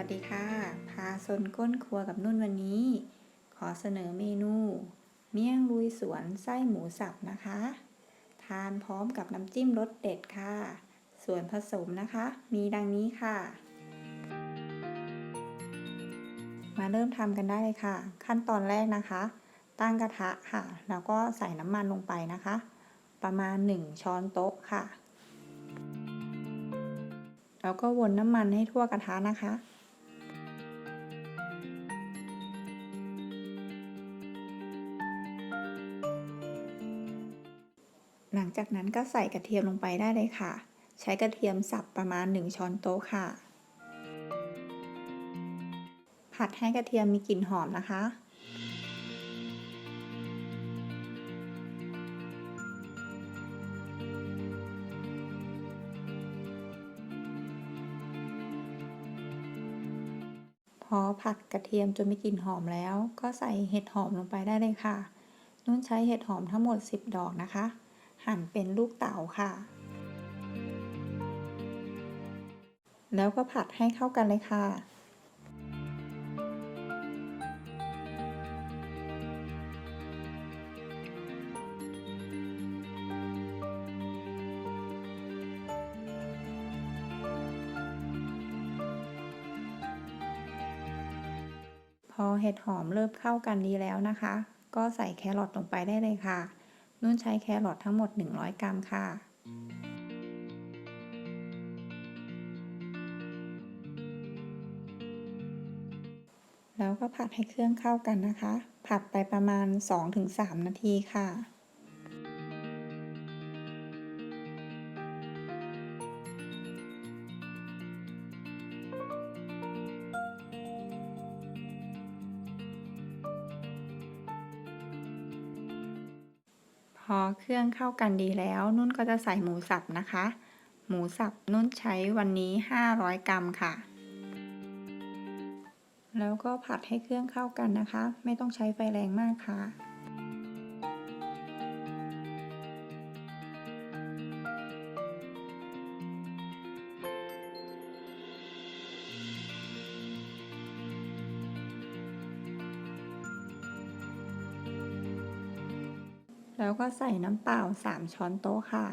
วัสดีค่ะ พาซนก้นครัวกับนุ่นวันนี้ ขอเสนอเมนู เมี่ยงลุยสวนไส้หมูสับนะคะ ทานพร้อมกับน้ำจิ้มรสเด็ดค่ะ ส่วนผสมนะคะ มีดังนี้ค่ะ มาเริ่มทำกันได้เลยค่ะ ขั้นตอนแรกนะคะ ตั้งกระทะค่ะ แล้วก็ใส่น้ำมันลงไปนะคะ ประมาณ 1 ช้อนโต๊ะค่ะแล้วก็วนน้ำมันให้ทั่วกระทะนะคะ หลังจากนั้นก็ใส่กระเทียมลงไปได้เลยค่ะ ใช้กระเทียมสับประมาณ 1 ช้อนโต๊ะค่ะ ผัดให้กระเทียมมีกลิ่นหอมนะคะ พอผัดกระเทียมจนมีกลิ่นหอมแล้ว ก็ใส่เห็ดหอมลงไปได้เลยค่ะ นุ่นใช้เห็ดหอมทั้งหมด 10 ดอกนะคะ หั่นเป็นลูกเต๋าค่ะ แล้วก็ผัดให้เข้ากันเลยค่ะพอเห็ดหอมเริ่มเข้ากันดีแล้วนะคะ ก็ใส่แครอทลงไปได้เลยค่ะ นุ่นใช้แครอททั้งหมด 100 กรัมค่ะแล้วก็ผัดให้เครื่องเข้ากันนะคะ ผัดไปประมาณ 2-3 นาทีค่ะ เครื่องเข้ากันดีแล้ว นุ่นก็จะใส่หมูสับนะคะ หมูสับนุ่นใช้วันนี้ 500 กรัมค่ะ แล้วก็ผัดให้เครื่องเข้ากันนะคะ ไม่ต้องใช้ไฟแรงมากค่ะ แล้วก็ใส่น้ำเปล่า 3 ช้อนโต๊ะค่ะ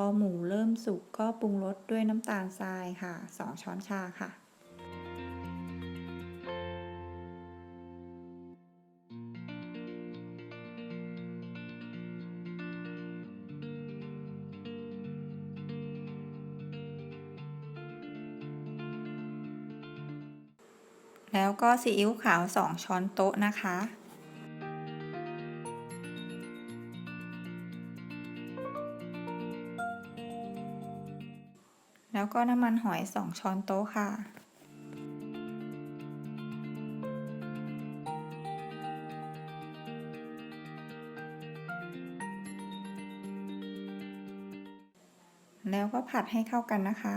อหมูเริ่มสุกก็ปรุงรสด้วยน้ำตาลทรายค่ะ 2 ช้อนชาค่ะ แล้วก็ซีอิ๊วขาว 2 ช้อนโต๊ะนะคะ แล้วก็น้ำมันหอย 2 ช้อนโต๊ะค่ะ แล้วก็ผัดให้เข้ากันนะคะ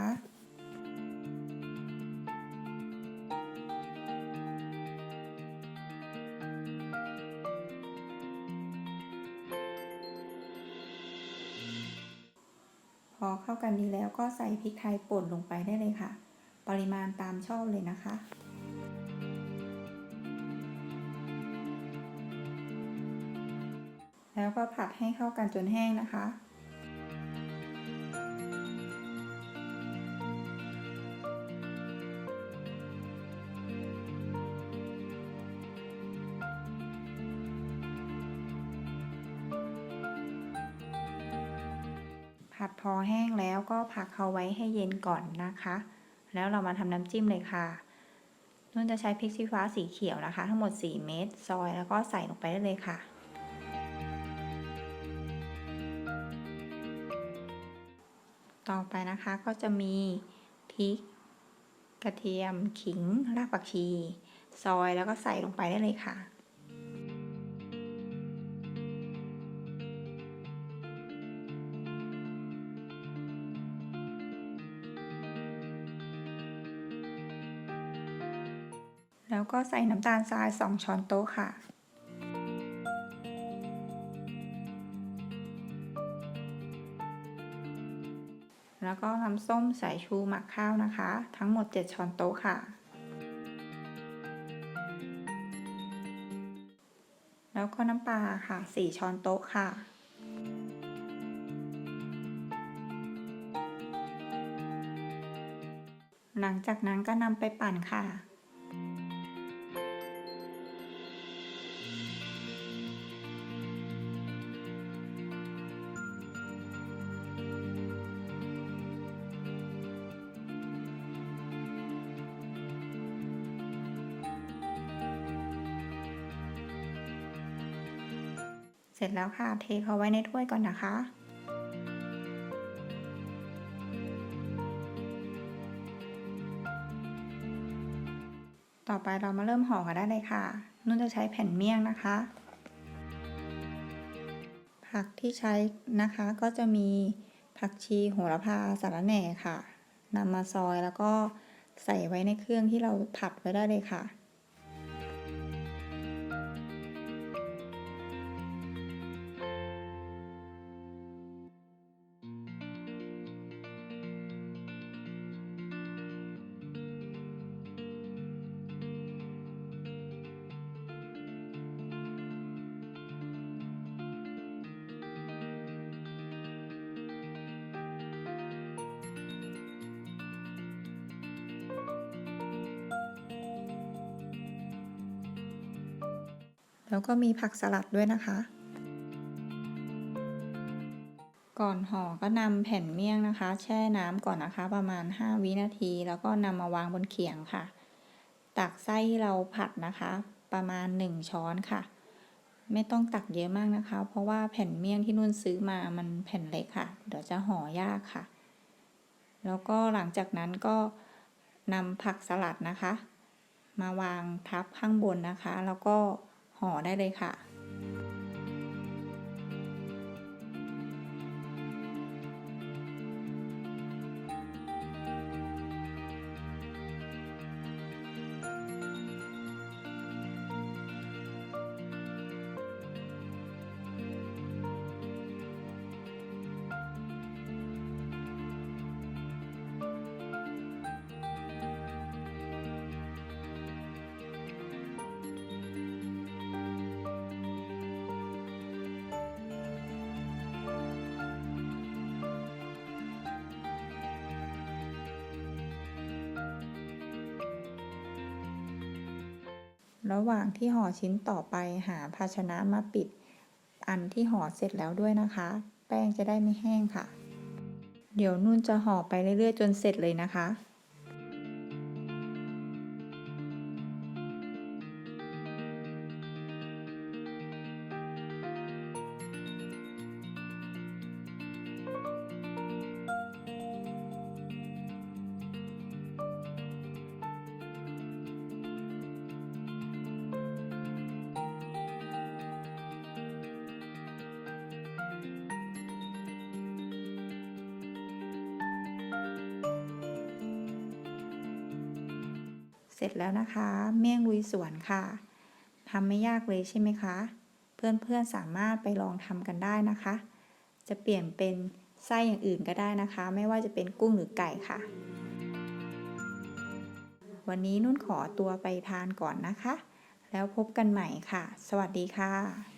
พอเข้ากันดีแล้วก็ใส่พริกไทยป่นลงไปได้เลยค่ะ ปริมาณตามชอบเลยนะคะแล้วก็ผัดให้เข้ากันจนแห้งนะคะ ผัดพอแห้งแล้วก็พักเขาไว้ให้เย็นก่อนนะคะ แล้วเรามาทำน้ำจิ้มเลยค่ะนุ่นจะใช้พริกชี้ฟ้าสีเขียวนะคะ ทั้งหมด 4 เม็ดซอยแล้วก็ใส่ลงไปได้เลยค่ะ ต่อไปนะคะก็จะมีพริก กระเทียมขิงรากผักชี ซอยแล้วก็ใส่ลงไปได้เลยค่ะ แล้วก็ใส่น้ำตาลทราย 2 ช้อนโต๊ะค่ะ แล้วก็น้ำส้มสายชูหมักข้าวนะคะ ทั้งหมด 7 ช้อนโต๊ะค่ะ แล้วก็น้ำปลาค่ะ 4 ช้อนโต๊ะค่ะหลังจากนั้นก็นำไปปั่นค่ะ ร็จแล้วค่ะ เทเขาไว้ในถ้วยก่อนนะคะต่อไปเรามาเริ่มห่อกันได้เลยค่ะ นุ่นจะใช้แผ่นเมี่ยงนะคะ ผักที่ใช้นะคะก็จะมีผักชีโหระพาสาระแหน่ค่ะนำมาซอยแล้วก็ใส่ไว้ในเครื่องที่เราผัดไว้ได้เลยค่ะ แล้วก็มีผักสลัดด้วยนะคะ ก่อนห่อก็นำแผ่นเมี่ยงนะคะ แช่น้ำก่อนนะคะ ประมาณ 5 วินาที แล้วก็นำมาวางบนเขียงค่ะ ตักไส้ที่เราผัดนะคะ ประมาณ 1 ช้อนค่ะ ไม่ต้องตักเยอะมากนะคะ เพราะว่าแผ่นเมี่ยงที่นุ่นซื้อมามันแผ่นเล็กค่ะ เดี๋ยวจะห่อยากค่ะ แล้วก็หลังจากนั้นก็นำผักสลัดนะคะ มาวางทับข้างบนนะคะ แล้วก็ ห่อได้เลยค่ะ ระหว่างที่ห่อชิ้นต่อไปหาภาชนะมาปิด อันที่ห่อเสร็จแล้วด้วยนะคะ แป้งจะได้ไม่แห้งค่ะ เดี๋ยวนุ่นจะห่อไปเรื่อยๆ จนเสร็จเลยนะคะ เสร็จแล้วนะคะ เมี่ยงลุยสวนค่ะทำไม่ยากเลยใช่ไหมคะ เพื่อนๆสามารถไปลองทำกันได้นะคะ จะเปลี่ยนเป็นไส้อย่างอื่นก็ได้นะคะ ไม่ว่าจะเป็นกุ้งหรือไก่ค่ะ วันนี้นุ่นขอตัวไปทานก่อนนะคะ แล้วพบกันใหม่ค่ะ สวัสดีค่ะ